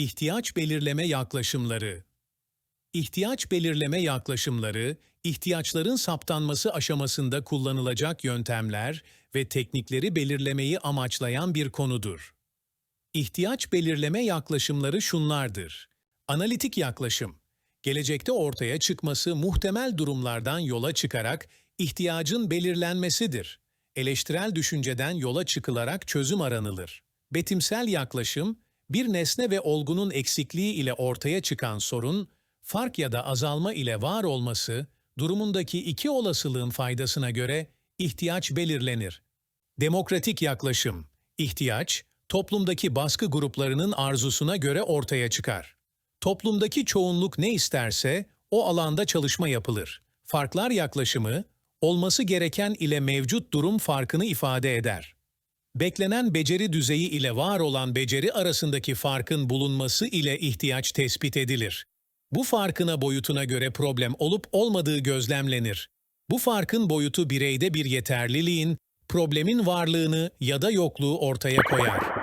İhtiyaç belirleme yaklaşımları İhtiyaç belirleme yaklaşımları, ihtiyaçların saptanması aşamasında kullanılacak yöntemler ve teknikleri belirlemeyi amaçlayan bir konudur. İhtiyaç belirleme yaklaşımları şunlardır. Analitik yaklaşım, gelecekte ortaya çıkması muhtemel durumlardan yola çıkarak ihtiyacın belirlenmesidir. Eleştirel düşünceden yola çıkılarak çözüm aranılır. Betimsel yaklaşım, bir nesne ve olgunun eksikliği ile ortaya çıkan sorun, fark ya da azalma ile var olması, durumundaki iki olasılığın faydasına göre ihtiyaç belirlenir. Demokratik yaklaşım, ihtiyaç, toplumdaki baskı gruplarının arzusuna göre ortaya çıkar. Toplumdaki çoğunluk ne isterse o alanda çalışma yapılır. Farklar yaklaşımı, olması gereken ile mevcut durum farkını ifade eder. Beklenen beceri düzeyi ile var olan beceri arasındaki farkın bulunması ile ihtiyaç tespit edilir. Bu farkına boyutuna göre problem olup olmadığı gözlemlenir. Bu farkın boyutu bireyde bir yeterliliğin, problemin varlığını ya da yokluğu ortaya koyar.